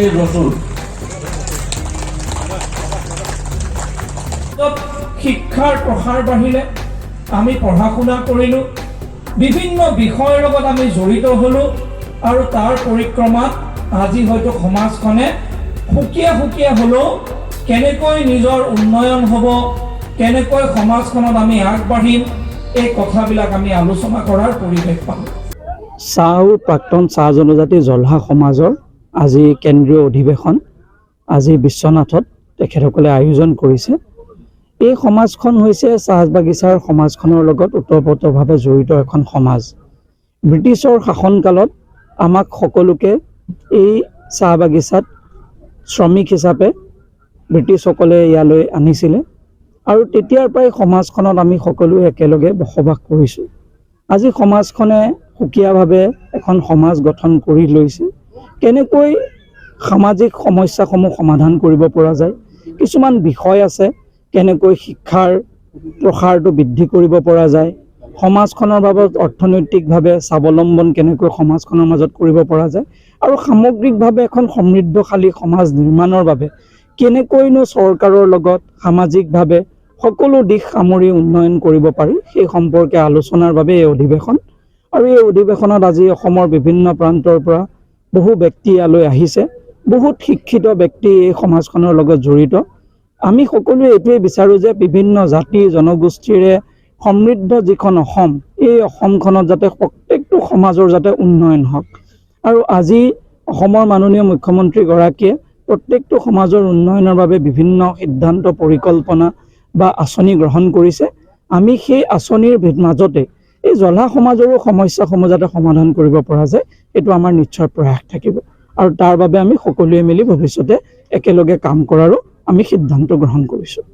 এই ৰচুল শিক্ষাৰ প্ৰসাৰ বাঢ়িলে আমি পঢ়া শুনা কৰিলোঁ। বিভিন্ন বিষয়ৰ লগত আমি জড়িত হ'লোঁ আৰু তাৰ পৰিক্ৰমাত আজি হয়তো সমাজখনে সুকীয়া সুকীয়া হ'লেও কেনেকৈ নিজৰ উন্নয়ন হ'ব কেনেকৈ সমাজখনত আমি আগবাঢ়িম এই কথাবিলাক আমি আলোচনা কৰাৰ পৰিৱেশ পালোঁ। চাহ প্ৰাক্তন চাহ জনজাতি জলহা সমাজৰ আজি কেন্দ্ৰীয় অধিৱেশন, আজি বিশ্বনাথত তেখেতসকলে আয়োজন কৰিছে। এই সমাজখন হৈছে চাহ বাগিচাৰ সমাজখনৰ লগত ওতঃপ্ৰোতভাৱে জড়িত এখন সমাজ। ব্ৰিটিছৰ শাসনকালত আমাক সকলোকে এই চাহ বাগিচাত শ্ৰমিক হিচাপে ব্ৰিটিছসকলে ইয়ালৈ আনিছিলে আৰু তেতিয়াৰ পৰাই সমাজখনত আমি সকলোৱে একেলগে বসবাস কৰিছোঁ। আজি সমাজখনে সুকীয়াভাৱে এখন সমাজ গঠন কৰি লৈছে। কেনেকৈ সামাজিক সমস্যাসমূহ সমাধান কৰিব পৰা যায়, কিছুমান বিষয় আছে, কেনেকৈ শিক্ষাৰ প্ৰসাৰটো বৃদ্ধি কৰিব পৰা যায়, সমাজখনৰ বাবদ অৰ্থনৈতিকভাৱে স্বাৱলম্বন কেনেকৈ সমাজখনৰ মাজত কৰিব পৰা যায়, আৰু সামগ্ৰিকভাৱে এখন সমৃদ্ধশালী সমাজ নিৰ্মাণৰ বাবে কেনেকৈনো চৰকাৰৰ লগত সামাজিকভাৱে সকলো দিশ সামৰি উন্নয়ন কৰিব পাৰি, সেই সম্পৰ্কে আলোচনাৰ বাবে এই অধিৱেশন আৰু এই অধিৱেশনত আজি অসমৰ বিভিন্ন প্ৰান্তৰ পৰা বহু ব্যক্তি ইয়ালৈ আহিছে। বহুত শিক্ষিত ব্যক্তি এই সমাজখনৰ লগত জড়িত। আমি সকলোৱে এইটোৱে বিচাৰোঁ যে বিভিন্ন জাতি, জনগোষ্ঠীৰে সমৃদ্ধ যিখন অসম, এই অসমখনত যাতে প্ৰত্যেকটো সমাজৰ যাতে উন্নয়ন হওক। আৰু আজি অসমৰ মাননীয় মুখ্যমন্ত্ৰীগৰাকীয়ে প্ৰত্যেকটো সমাজৰ উন্নয়নৰ বাবে বিভিন্ন সিদ্ধান্ত, পৰিকল্পনা বা আঁচনি গ্ৰহণ কৰিছে। আমি সেই আঁচনিৰ ভি- মাজতে এই জলা সমাজৰো সমস্যাসমূহ যাতে সমাধান কৰিব পৰা যায়, এইটো আমাৰ নিশ্চয় প্ৰয়াস থাকিব। আৰু তাৰ বাবে আমি সকলোৱে মিলি ভৱিষ্যতে একেলগে কাম কৰাৰো আমি সিদ্ধান্ত গ্ৰহণ কৰিছোঁ।